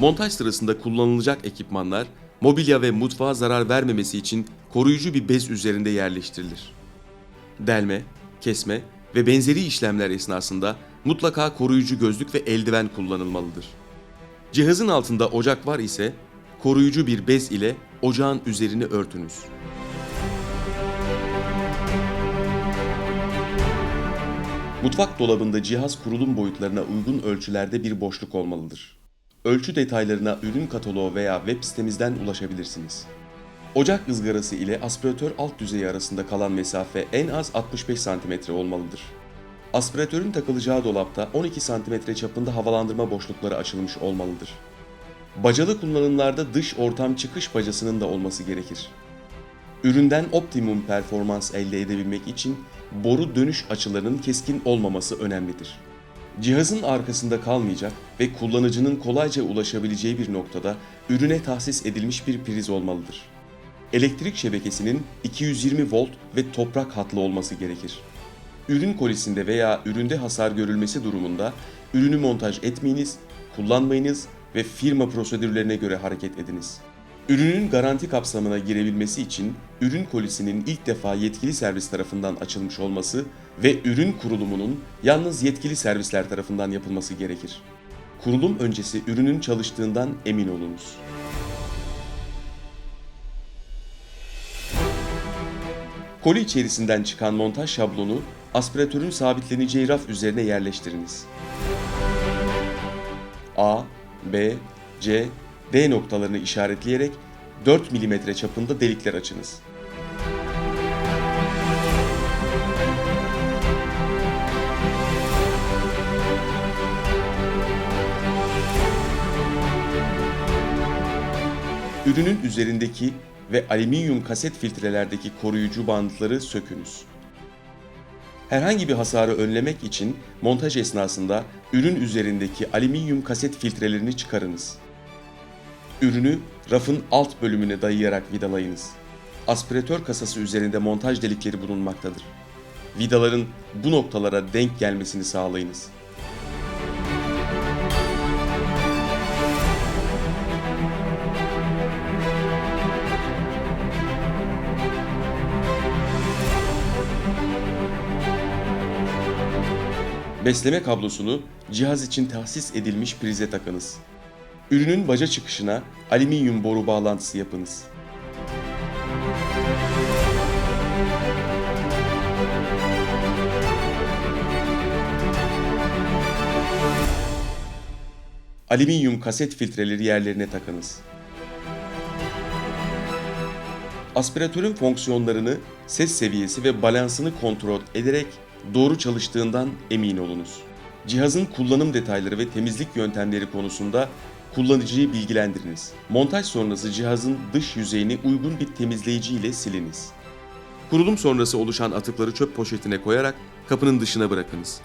Montaj sırasında kullanılacak ekipmanlar mobilya ve mutfağa zarar vermemesi için koruyucu bir bez üzerinde yerleştirilir. Delme, kesme ve benzeri işlemler esnasında mutlaka koruyucu gözlük ve eldiven kullanılmalıdır. Cihazın altında ocak var ise koruyucu bir bez ile ocağın üzerini örtünüz. Mutfak dolabında cihaz kurulum boyutlarına uygun ölçülerde bir boşluk olmalıdır. Ölçü detaylarına ürün kataloğu veya web sitemizden ulaşabilirsiniz. Ocak ızgarası ile aspiratör alt yüzeyi arasında kalan mesafe en az 65 cm olmalıdır. Aspiratörün takılacağı dolapta 12 cm çapında havalandırma boşlukları açılmış olmalıdır. Bacalı kullanımlarda dış ortam çıkış bacasının da olması gerekir. Üründen optimum performans elde edebilmek için boru dönüş açılarının keskin olmaması önemlidir. Cihazın arkasında kalmayacak ve kullanıcının kolayca ulaşabileceği bir noktada ürüne tahsis edilmiş bir priz olmalıdır. Elektrik şebekesinin 220 volt ve toprak hatlı olması gerekir. Ürün kolisinde veya üründe hasar görülmesi durumunda ürünü montaj etmeyiniz, kullanmayınız ve firma prosedürlerine göre hareket ediniz. Ürünün garanti kapsamına girebilmesi için ürün kolisinin ilk defa yetkili servis tarafından açılmış olması ve ürün kurulumunun yalnız yetkili servisler tarafından yapılması gerekir. Kurulum öncesi ürünün çalıştığından emin olunuz. Koli içerisinden çıkan montaj şablonu aspiratörün sabitleneceği raf üzerine yerleştiriniz. A, B, C, D noktalarını işaretleyerek 4 mm çapında delikler açınız. Ürünün üzerindeki ve alüminyum kaset filtrelerdeki koruyucu bantları sökünüz. Herhangi bir hasarı önlemek için montaj esnasında ürün üzerindeki alüminyum kaset filtrelerini çıkarınız. Ürünü rafın alt bölümüne dayayarak vidalayınız. Aspiratör kasası üzerinde montaj delikleri bulunmaktadır. Vidaların bu noktalara denk gelmesini sağlayınız. Besleme kablosunu cihaz için tahsis edilmiş prize takınız. Ürünün baca çıkışına alüminyum boru bağlantısı yapınız. Alüminyum kaset filtreleri yerlerine takınız. Aspiratörün fonksiyonlarını, ses seviyesi ve balansını kontrol ederek doğru çalıştığından emin olunuz. Cihazın kullanım detayları ve temizlik yöntemleri konusunda kullanıcıyı bilgilendiriniz. Montaj sonrası cihazın dış yüzeyini uygun bir temizleyici ile siliniz. Kurulum sonrası oluşan atıkları çöp poşetine koyarak kapının dışına bırakınız.